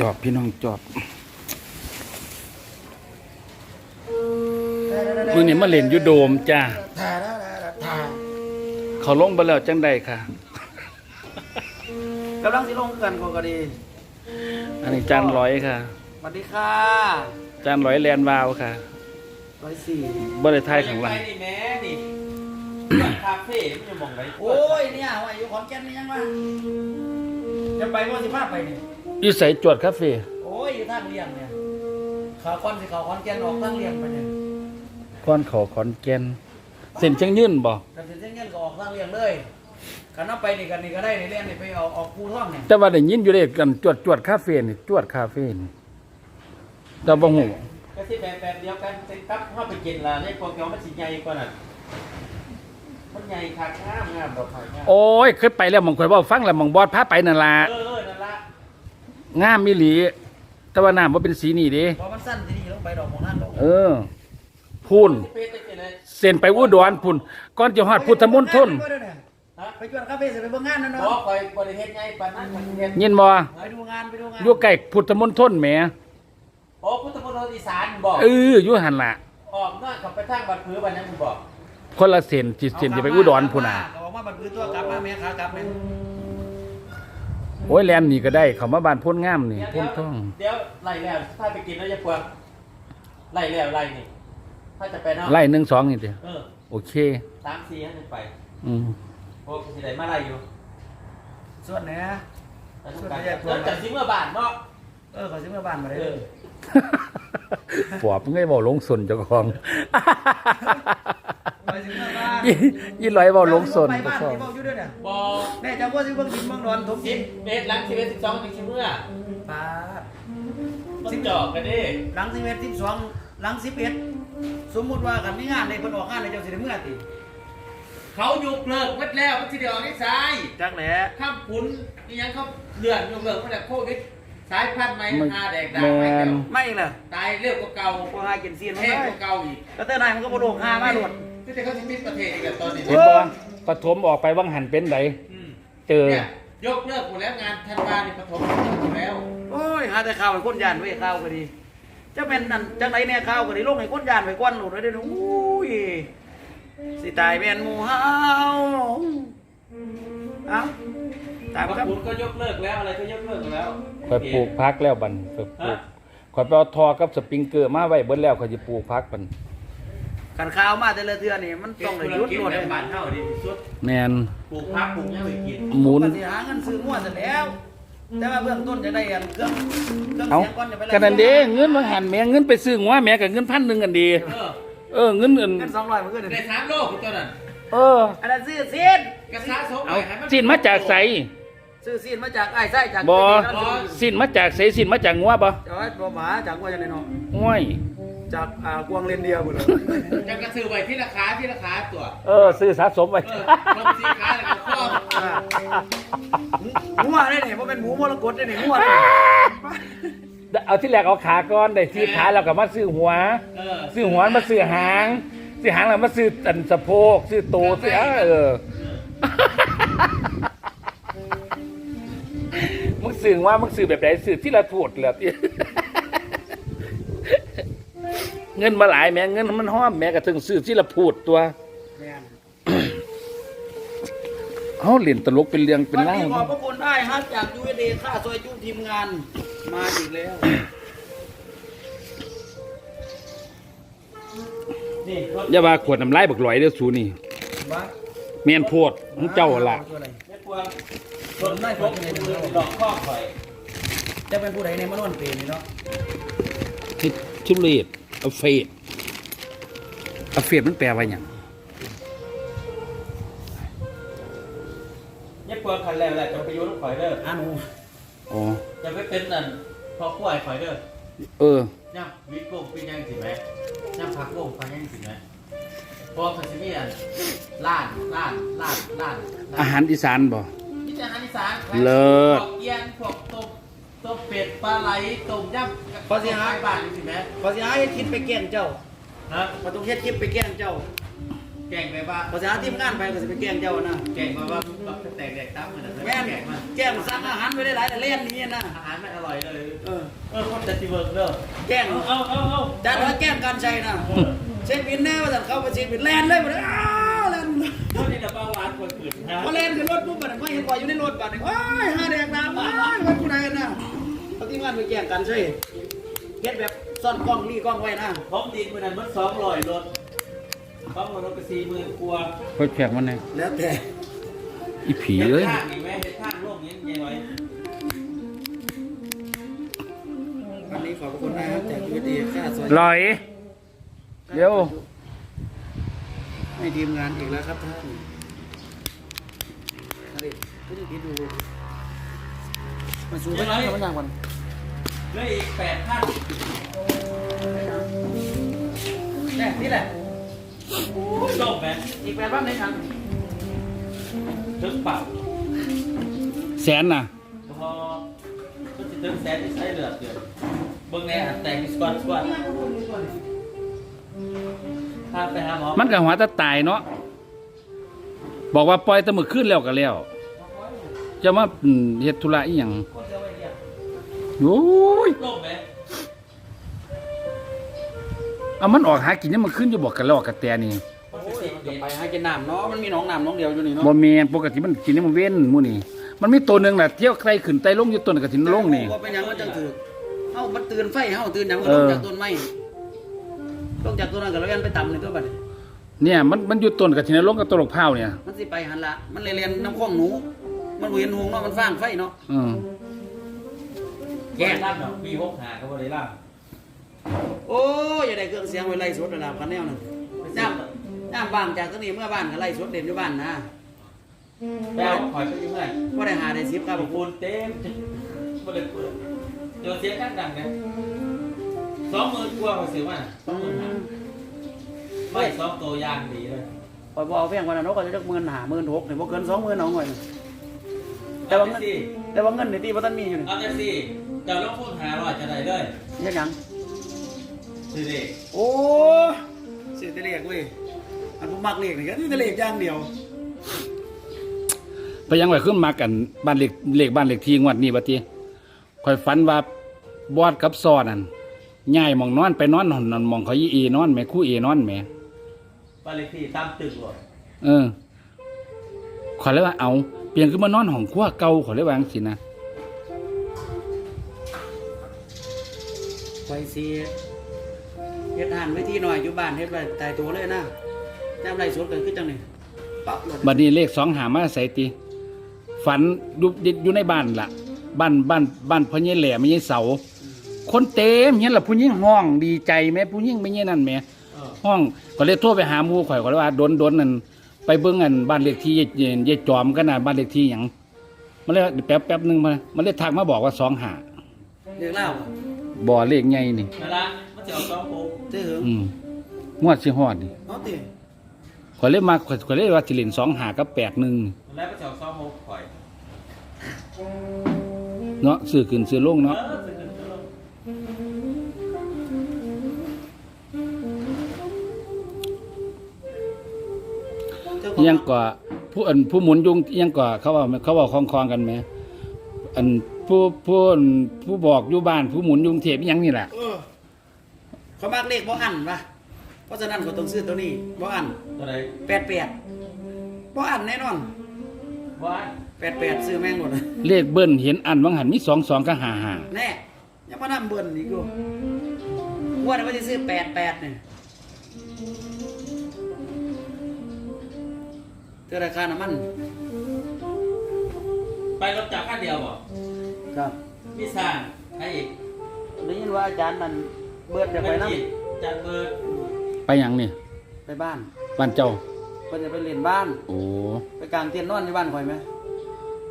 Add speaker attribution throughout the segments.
Speaker 1: จ
Speaker 2: อ
Speaker 3: บพี่น้องจอบมื้อนี้มาเล่นอยู่โดมจ้า
Speaker 1: ทาทาทาทา
Speaker 3: เขาลงไปแล้วจังใดค่ะ
Speaker 1: กำลังสิลงกันก็ก็ดี
Speaker 3: อันนี้จานร้อยค่ะ
Speaker 1: สวัสดีค่ะ
Speaker 3: จานร้อยแลนวาวค่ะ
Speaker 1: ร้อยสี่
Speaker 3: บ่ได้ทายข้างหลัง
Speaker 2: ไปนี่แม่นี่คาเฟ่มันจะมองไร
Speaker 1: โอ้ยเนี่ยว่าอยู่ขอนแก่นนี่ยังวะจะไปว่าสิพาไปนี่
Speaker 3: อยู่ไสจวดคาเฟ่
Speaker 1: โอ้ยอยู่ทางเลี่ยงเนี่ยขาคอนสิเขาขอนแก่นออกทางเลี่ยงไปเนี่ย
Speaker 3: ก้อนเขาขอนแก่นเส้นเชียงยืนบ่
Speaker 1: กันเส้นเงี้ยก็ออกทางเลี่ยงเลยกันนับไปนี่กันนี่ก็ได้ในเลี่ยงนี่ไปเอาออกภูท่องเนี่ย
Speaker 3: แต่ว่าได้ยินอยู่เด้กันจวดจวดคาเฟ่นี่จวดคาเฟ่นี่แต่บ่ฮู้
Speaker 2: ก็สิแบบแบบเดียวกันเซ็ตปั๊บเข้าไปกินละเนี่ยโปรแกรมมันสิใหญ่กว่าน่ะมันใหญ่คักงามงามดอกไม้งาม
Speaker 3: โอ้ยเคยไปแล้วหมองข่อยเว้าฟังแล้วหมองบอดพาไปนั่นล่ะ
Speaker 2: เออเออนั่นละ
Speaker 3: งามมีหลีแต่ว่าน้ำบ่เป็นสีนี่เด้
Speaker 1: พอมันสั้นทีนี้ลงไปดอกของนั่นลง
Speaker 3: เออ พูน
Speaker 2: สิเป๊ะจังเลย
Speaker 3: เส้นไปอุดรพุ่นก่อนจะฮอดพุทธมณฑล
Speaker 2: ฮะ
Speaker 1: ไปจวดคาเฟ่เสร็จไปเบิ่งงานนั่น
Speaker 2: บอ
Speaker 1: เนาะ
Speaker 2: กคอยบริเฮ็ดไงปานนั้นมันเฮ็ด
Speaker 3: ยินบ่
Speaker 1: ไปดูงานไปดูงาน
Speaker 3: อยู่ใกล้พุทธมณฑลแหม
Speaker 2: โอ้พุทธมณฑลอีสานบอก
Speaker 3: เอออยู่หั่นล่ะ
Speaker 2: ออกนอกกับไปทางบัดผือบัดนั้นมึงบอก
Speaker 3: คนละเส้นจิเส้นจะไปอุดรพุ่นน่ะ
Speaker 1: ออกมาบัดพื้นตัวกลับมาแม่ขากลับแม่
Speaker 3: โอ้ยแลนนี่ก็ได้ เขามาบ้านพ้นงามนี่
Speaker 2: เดี๋ยว
Speaker 3: พ้นท่อง
Speaker 2: เดี๋ยวไล่แล้วถ้าไปกินแล้วจะปวดไล่แล้วไล่นี่ถ้าจะไปเนาะ
Speaker 3: ไล่หนึ่งสองนี่เดียว
Speaker 2: เออ
Speaker 3: โอเค
Speaker 2: สามสี่ให้หนึ่งไป
Speaker 3: อืม
Speaker 2: โอ้สิได้มาไล่อยู่
Speaker 1: ส่วนไหนฮะ
Speaker 2: แล้วต้องการแล้วจากซิเมื่อบานเนาะ
Speaker 1: เออขอซื้อมาบ้านมาได้
Speaker 2: เอ
Speaker 1: เล
Speaker 2: อย
Speaker 3: ปอบไงบอกลงสนเจ้าของ
Speaker 1: ไปซื้อมาบ้าน
Speaker 3: ยี่ยี่ร้อยบอกลงสน
Speaker 1: ไปบ้าน
Speaker 3: ของ
Speaker 1: ที่บอกอยู่ด้วยเนี่ย
Speaker 2: บอ
Speaker 1: แม่จำว่าซื้อเบิ่งกินเบิ่งนอนถม
Speaker 2: สิ
Speaker 1: กิ
Speaker 2: บ
Speaker 1: น
Speaker 2: เมตรหลังสิบเอ็ดสิบสองถึงสิบเมื่อ
Speaker 1: ป้าด
Speaker 2: มันจอกกันดิ
Speaker 1: หลังสิบเอ็ดสิบสองหลังสิบเอ็ดสมมุติว่ากันมีงานในเพิ่นออกงานในเจ้าสิได้เมื่อติ
Speaker 2: เขายกเลิกหมดแล้วมันสิเดียวนี่สาย
Speaker 1: จักแหละ
Speaker 2: ข้ามขุนนี่ยังเขาเลื่อนยกเลิกมาจากโควิดสายพันธุ์ใหม่
Speaker 3: มัน
Speaker 2: หาแดกดา
Speaker 3: แม
Speaker 2: วไม่เก่
Speaker 3: นา
Speaker 1: ไม่อีกเหรอ
Speaker 2: ตายเร็วกว่าเก่า
Speaker 1: พอหากินเซียนมา
Speaker 2: แห้งกว่าเก่าอีก
Speaker 1: แล้วแต่นายมันก็บ่โดกหามาโดด
Speaker 2: ที่แต่เขาจะปิดประเทศอีกแล้วตอนนี้
Speaker 3: เห็นบ่ปฐมออกไปวังหันเป็นได
Speaker 2: อืม
Speaker 3: เจอ
Speaker 2: เนี่ยยกเลิกหมดแล้วงานธันวาเนี่ยปฐมยกเลิกแล้ว
Speaker 1: โอ้ยหาแต่ข่าวให้คนยานไว้ข่าวก็ดี จะเป็นนั่นจังไดแน่ข่าวก็ดีลงให้คนยานไว้ก่อนโหลดไว้เด้ออุ้ยสิตายแม่นหมู่เฮาเอ้าตายบ่ครับ
Speaker 2: คุณก็ยกเลิกแล้วอะไรก็ยกเลิกแล้ว
Speaker 3: คอยปลูกพักแล้วบัดนคอยปลูกคอยไปเอาทอกับสปริงเกอร์มาไว้เบิดแล้วคอยจะปลูกพักบัดน
Speaker 1: กันข่าวมาแต่ละเทื่อนี่มัน
Speaker 2: เก็
Speaker 1: ต้
Speaker 2: บ
Speaker 1: องได้
Speaker 2: ธุร
Speaker 1: หยุด
Speaker 2: กิจ
Speaker 1: โหลด
Speaker 2: ใน
Speaker 1: เลย
Speaker 2: บ้านเฮาดีที่สุด
Speaker 3: แมน
Speaker 2: ปลูกผักปลูกหยังไว้กิน
Speaker 3: หมุน
Speaker 1: ปฏิหาเงินซื้อมั่วเสร็จแล้วแต่ว่าเบื้องต้นจะได้อันเครื่องเครื่อง
Speaker 3: เอา
Speaker 1: เสียงก่อนจะไปไล่
Speaker 3: กันนั่นเด้เงินมาหันแหม่เงินไปซื้อหัวแหม่กับเงินพันหนึ่งกันดี
Speaker 2: เออ
Speaker 3: เออเงินเงิน
Speaker 1: เงินสองร้อยมันขึ้น
Speaker 2: ได้สามโลคุณตัวนั้น
Speaker 3: เออ
Speaker 1: อันนั้นซื้อซีน
Speaker 2: กระซะสม
Speaker 3: เอา
Speaker 2: ไว้ให้มัน
Speaker 3: สินมาจากใส
Speaker 1: ซื้อซีนมาจากไอ้ไส้จาก
Speaker 3: บ่
Speaker 1: เจดีย์
Speaker 3: สินมาจากใสสินมาจากงัวบ่
Speaker 1: จากบ่หมาจากว่าจังไดเนาะ
Speaker 3: ห้วย
Speaker 1: จากอ่ากวางเลนเดียบุญ
Speaker 2: จะกระสือไว้ที่ราคาที่ราคาตัว
Speaker 3: เออซื้อสะสมไว้
Speaker 2: เออลงสีขาแล้วก็ครอบ
Speaker 1: หัวได้นี่บ่เป็นหมูมรกตได้นี่หัวได้
Speaker 3: เอาที่แรกเอาขาก่อนได้ที่ขาแล้วก็มาซื้อหัว
Speaker 2: เออ
Speaker 3: ซื้อหัวมาซื้อหางซื้อหางแล้วมาซื้อตันสะโพกซื้อโตซื้อเออมึงซื้อว่ามึงซื้อแบบไหนซื้อที่ละถูดเหรอที่ งินมาหลายแม่เงินมันห้อมแม่ก็ถึงซื้อที่ละพูดตัว
Speaker 1: แม่น
Speaker 3: เขาเล่นตลกเป็นเรื่องเป็น
Speaker 1: วัน
Speaker 3: เล่า
Speaker 1: นี้ขอบพระคุณได้ฮักจาก USD ค่าซอยจุทีมงานมาอีกแล้ว
Speaker 2: นี่รถ
Speaker 3: อย่าว่าขวดน้ำลายบักหลอยเด้อสูนี่
Speaker 1: ว่า
Speaker 3: แม่นโพดของเจ้าล่ะ
Speaker 2: ไม่ควรรถไม่พกมือหลอกข้อข่อย
Speaker 1: จะเป็นผู้ใดในมโนนเป็นนี่เนาะ
Speaker 3: ที่ทุเรศเอาเฟดเอาเฟดมันแปลว่าหยัง
Speaker 2: เนี่ยเปลือกคันแล้วแหละจะไปโยนข่อยเด้อ
Speaker 1: อาหนู
Speaker 3: อ๋อ
Speaker 2: จะไปเป็นนั่นพอป่วยข่อยเด้อ
Speaker 3: เออ
Speaker 2: ย่างวิทย์โป่งเป็นยังสิไหมย่างพักโป่งพักยังสิไหมพอพันสิมีอันล้านล้านล้านล้าน
Speaker 3: อาหารอีสานบ่
Speaker 2: นี่จะอาหารอีสาน
Speaker 3: เลิศ
Speaker 2: พวกเอียนพวกต้ม ต้มเป็ดปลาไหลต้มยำ
Speaker 1: พอสิหา
Speaker 2: บ้านสิไหม
Speaker 1: พอสิหาเฮ็ดคลิปไปแกล้งเจ้า
Speaker 2: ฮะ
Speaker 1: มาต้องเฮ็ดคลิปไปแกล้งเจ้า
Speaker 2: แกล้งไปว่า
Speaker 1: ภาษาทีมงานไปก็สิไปแกล้งเจ้านะ
Speaker 2: แกล้งมาว่าแตกแดกตั้มเหมือนกัน
Speaker 1: แม่น
Speaker 2: แกล้งมา
Speaker 1: แกล้งสั่งอาหารไปได้หลายแต่เล่นนี้นะ
Speaker 2: อาหารไม่อร่อยเลย
Speaker 1: เออ
Speaker 2: เออคนจะตีเวิร์กเด้อ
Speaker 1: แกล้ง
Speaker 2: เอาเอาเอาเอา
Speaker 1: จัดว่าแกล้งการใช้นะเช็คบินแน่ว่าจะเข้าไปเช็คบินแลนเลยบ่ได้อ้าว
Speaker 2: คนอื่นนะ
Speaker 1: พอแลนขึ้นรถปุ๊บบัดนี้พอเห็นว่าอยู่ในรถบัดนี้ว้ายหาแดกน้ำว้ายว่าผู้ใดนะเอาทีมงานไปแกล้งกันใช่เฮ็ดแบบซ่อนกล้องรีกล้องไว้นะ
Speaker 2: ผมดีคนนั้นมันสองร้อยรถสองร้อยรถไปสี่หมื่นกว่า
Speaker 3: ค่อยแขกมันแน่
Speaker 1: แล้วแต่
Speaker 3: อีผีเอ้ย
Speaker 2: ข้างนี่ไหมเห็นข้างโลกนี้ยังไง
Speaker 1: วันนี้ขอบคุณนะครับจากยูดีค่าซอย
Speaker 3: ลอยเดี๋ยว
Speaker 1: ให้ทีมงานอีกแล้วครับท่าน อะไรก็จะคิดดูมาสู่ไปแล้วมันยากกว่า
Speaker 2: เหลยอีกแปดพัน
Speaker 1: แน่นี่แหละ
Speaker 2: จบไหม
Speaker 1: อีกแปดบ้านในทาง
Speaker 2: ถึงเปล่า
Speaker 3: แสนน่ะ
Speaker 2: พอก็จะถึงแสนที่ใช้เลือดเดือดเบิ่งแน่แต่งสกอตสกอตพาไปหาหมอ
Speaker 3: มันก็หัวจะตายเนาะบอกว่าปล่อยแตะมือขึ้นแล้วก็แล้ว จะมาอืมเฮ็ดธุระอีหยัง
Speaker 2: คนเดียวไว้เนี่ย
Speaker 3: โอ้ย
Speaker 2: โลกไหม
Speaker 3: เอามันออกหากินยังมันขึ้นอยู่บอกกันแล้วกระแตนี่
Speaker 2: คนไปสิบเมตร
Speaker 1: ไปให้กินน้ำเนาะมันมีหนองน้ำหนองเดียวอยู่นี่เนาะ
Speaker 3: บ่แม่นปกติมันกินนี่มันเว้นหมู่นี่มันมีตัวหนึงน่ะเที่ยวไกลขึ้นไตลงอยู่ต้นกระถินลงนี่
Speaker 1: ว่าเป็นหยังมันจังถือเอ้ามันตื่นไฟเฮาตื่นหยังมัน
Speaker 3: เอ
Speaker 1: ล
Speaker 3: อ
Speaker 1: งจากต้นไม้ลงจากต้นนั้นก็แล้วกันไปต่ำในตัวบัดนี้
Speaker 3: เนี่ยมันมันอยู่ต้นกระถินลงกับต้นลูกพร้าวเนี่ย
Speaker 1: มันสิไปหันละมันเลยเรียนน้ำข้องหนู มันบ่เห็นหงเนาะมันฟางไฟเนาะ
Speaker 3: อืม
Speaker 1: แย่
Speaker 2: แย่ล่ำเนาะปีหกหาเขาบริล่
Speaker 1: โอ้ยอย่าได้เครื่องเสียงไว้ไล่สดระดับคันแนวนึงำย่ำย่ำบางจากตรงนี้เมื่อบ้านก็ไล่สดเด่นอยู่บ้านนะ
Speaker 2: แป้วคอยไปอยู่เมื่อย
Speaker 1: บ่ได้หาได้สิบครับ
Speaker 2: ปูนเต็มบ่ได้เปิดเดี๋ยวเสียงดังดังเนี่ยสองหมื่นกว่าเขาซื้อมาสองหมื่นห้าไม่สองตัวยางดีเลย
Speaker 1: ปล่อยบ่เอาเพียงวันนั้นเขาก็จะจักหมื่นหาหมื่นหกเนี่ยบ่เกินสองหมื่นเอาหน่อย แต่ว่าเงิน
Speaker 2: สิ
Speaker 1: แต่ว่าเงินในที่บ่ทันมีอยู่นี่
Speaker 2: เอาจังสิเดี๋ยวลงทุนหาร้อยจะได้เลย
Speaker 1: เฮ็ดหยัง
Speaker 2: สิเด็ก
Speaker 1: โอ้เสียแต่เลขเว้ยอันผู้มักเลขนี่ก็มีแต่เลขอย่างเดียว
Speaker 3: ไปยังไว้ขึ้นมากันบ้านเล็กเลขบ้านเล็กที่งวดนี้บัดนี้ข่อยฝันว่าบอดกับซอนั่นย้ายหมองนอนไปนอนนอนหมองเขาอีเอนอนแหม่คู่เอนอนแหม่
Speaker 2: บ้านเลขที่ตามตึกหรอ
Speaker 3: เออขอยเลยว่าเอา เปลี่ยนขึ้นมานอนห้องครัวเก่าขอยเลยว่าจังซี่นะ
Speaker 1: ไปสิเฮ็ดอาหารไว้ที่หน่อยอยู่บ้านเฮ็ดไว้ตายตัวเลยนะแนมไรสดก็คือจังนี่ปั๊บเลย
Speaker 3: บัดนี้เลขสองหามาใส่ติฝันอยู่อยู่ในบ้านล่ะ บ้านบ้านบ้านพ่อใหญ่แหล่ไม่ใช่เสา คนเต็มเห็นล่ะผู้หญิงห้องดีใจแม่ผู้หญิงไม่ใช่นั่นแหม่
Speaker 2: เออ
Speaker 3: ห้องก็เลยโทรไปหาหมู่ข่อยก็เลยว่าโดนโดนนั่น ไปเบิ่งอันบ้านเลขที่ยายยายจอมกันน่ะบ้านเลขที่หยังมันเลยแป๊บแป๊บหนึงมามันเลยทักมาบอกว่าสองหา
Speaker 1: เรียกเล่า
Speaker 3: บ่เลขใหญ่นี่
Speaker 2: นั่นละมันจะเอาสองปุ๊บ
Speaker 1: เจ้เหิง
Speaker 3: อืมงวดสิฮอดนี่
Speaker 1: เอาติ
Speaker 3: ข่อยเลยมาข่อยข่อยเลยว่าสิเล่นสองหากับแปดหนึ่ง
Speaker 2: นั่นแล้วมันจะเอาสองหกข่อย
Speaker 3: เนาะซื้อขึ้นซื้อลง
Speaker 2: เอ
Speaker 3: เนาะ
Speaker 2: อจ
Speaker 3: ยังก็ผู้อันผู้หมุนยุงอิหยังก็เขาว่าเขาว่าคล้องๆกันไหมอันผู้ผู้อันผู้บอกอยู่บ้านผู้หมุนยุงเทพอิหยังนี่แหละ
Speaker 1: เออเขามักเลขบ่อันปะเพราะฉะนั้นก็ต้องซื้อตัวนี้บ่อัน
Speaker 2: ตัวไหน
Speaker 1: แปดแปดบ่อันแน่นอน
Speaker 2: บ้าน
Speaker 1: แปดแปดซื้อแม่งหมดเลย
Speaker 3: เลขเบิ้ลเห็นอันวังหันมีสองสองก็หาหา
Speaker 1: แน่ยังมาทำเบิ่นอีกอยู่งว่าว่าจะซื้อแปดแปดเนี่ย เท่าราคาน้ำมัน
Speaker 2: ไปรถจักรคันเดียวบ่
Speaker 1: ครับ
Speaker 2: มีสร้างให้อีก
Speaker 1: ได้ยินว่าอาจารย์นั่นเบิดจะไปน้
Speaker 2: จิตจัดเบิด
Speaker 3: ไปหยังนี่ำ
Speaker 1: ไปบ้าน
Speaker 3: บ้านเจ้า
Speaker 1: เพิ่นจะไปเล่นบ้าน
Speaker 3: โอ้
Speaker 1: ไปกลางเตียนนอนในบ้านข่อยไหม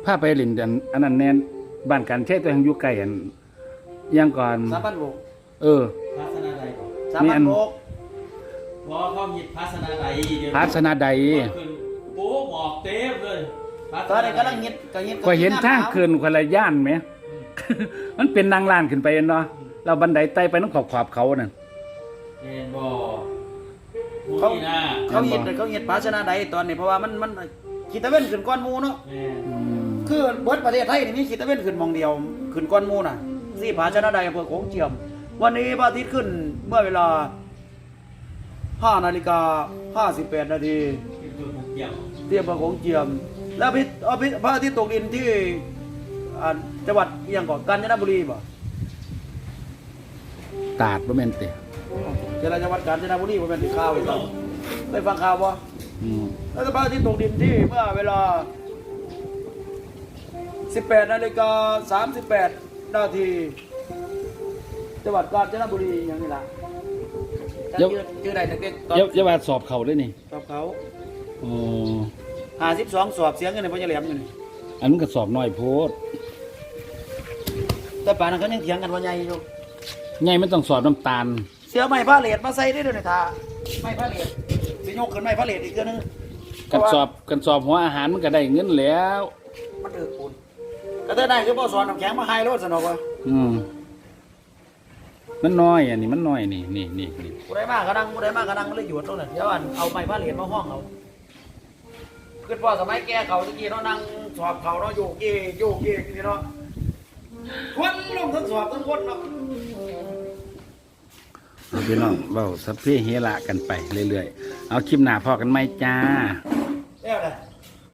Speaker 3: พาไปเล่นอันอันนั้นแน่นบ้านกันใช้ตัวยังอยู่ไกลอันอิหยังก่อน
Speaker 1: สามพันโบก
Speaker 3: เออ
Speaker 2: ภาสนาใดก่อน
Speaker 1: สาม
Speaker 3: นี่
Speaker 1: พั
Speaker 3: อั
Speaker 1: น
Speaker 3: น
Speaker 1: โบก
Speaker 2: บ่เขาหยิบภาสนาใดเดี๋ยว
Speaker 3: ภาสนาใด
Speaker 2: ขึ้นโอ้ บอกเต็มเลยภาส
Speaker 1: ตอน
Speaker 2: นา
Speaker 1: นี้
Speaker 2: ใด
Speaker 1: กำลังเฮ็ดก็เฮ็ด
Speaker 3: ก็เห็นทางขึ้นคนละย่านไหม มันเป็นนางลานขึ้นไปเนาะเราบันไดไต่ไปน้องขอบขอบเขานั่น
Speaker 2: เห็นบ่โอ้
Speaker 1: เขา
Speaker 2: นี่นะ
Speaker 1: เขาเห็นเขาเห็นภาชนะใดตอนนี้เพราะว่ามันมันขีดตะเว้นขึ้นก้อนหมูเนาะ
Speaker 2: แม่
Speaker 3: อืม
Speaker 1: คือเบิดประเทศไทยนี่มีขีดตะเว้นขึ้นหมองเดียว ขึ้นก้อนหมูน่ะสี่ภาชนะใดอำเภอโขงเจียม วันนี้พระอาทิตย์ขึ้นเมื่อเวลา5นาฬิกา58นาที
Speaker 2: ที่จุดเกี่ยว
Speaker 1: ที่อำเภอโขงเจียม แล้วพระอาทิตย์พระอาทิตย์ตกดินที่อ่าจังหวัดเอียงก่อนกาญจนบุรีบ่
Speaker 3: ตาดบ่แม่นติ
Speaker 1: เจริญจังหวัดกาญจนบุรีบ่แม่นที่ข่าวอีกแล้วได้ฟังข่าวบ่
Speaker 3: อืม
Speaker 1: แล้วพระอาทิตย์ตกดินที่เมื่อเวลา 18นาฬิกา38นาทีจังหวัดกาญจนบุรีอย่างนี้ล่ะจะชื่อชื่อใดตะเกียบตอบ
Speaker 3: อย่าอย่าว่าสอบเขาด้วยนี่
Speaker 1: ตอบเขา
Speaker 3: โอ้
Speaker 1: 52สอบเสียงเงินในพญาแหลมอยู่นี่
Speaker 3: อันมันก็สอบน้อยโพด
Speaker 1: แต่ป่านนั้นเขายังเถียงกันว่าใหญ่อยู่
Speaker 3: ใหญ่มันต้องสอบน้ำตาล
Speaker 1: เสียไม้ผ้าเหลดมาใส่ได้ด้วยนี่ท่าไม้ผ้าเหลดสิยกขึ้นไม้ผ้าเหลดอีกเทื่อนึง
Speaker 3: กันสอบกันสอบหัวอาหารมันก็ได้เงินแล้ว
Speaker 1: มันเดือดปูนก็เธอได้คือบ่สอนน้ำแข็งมาให้รถสนอกว่า
Speaker 3: อืมมันน้อยอันนี้มันน้อยนี่นี่นี่นี่
Speaker 1: ผู้ใดมากก็นั่งผู้ใดมากก็นั่งมันเลยหยุดตรงนั้นเดี๋ยวอันเอาไม้ผ้าเหลดมาห้องเอา คือพ่อสมัยแกเขาตะกี้เนาะนั่งสอบเขาเนาะโยกเยกโยกเยกนี่เนาะคนลงทั้งสอบทั้งคนเนาะ
Speaker 3: เอาพี่น้องเว้าสัพเพเฮระกันไปเรื่อยๆ เอาคลิปหน้าพอกันไหมจ้า
Speaker 1: แล้วแหละ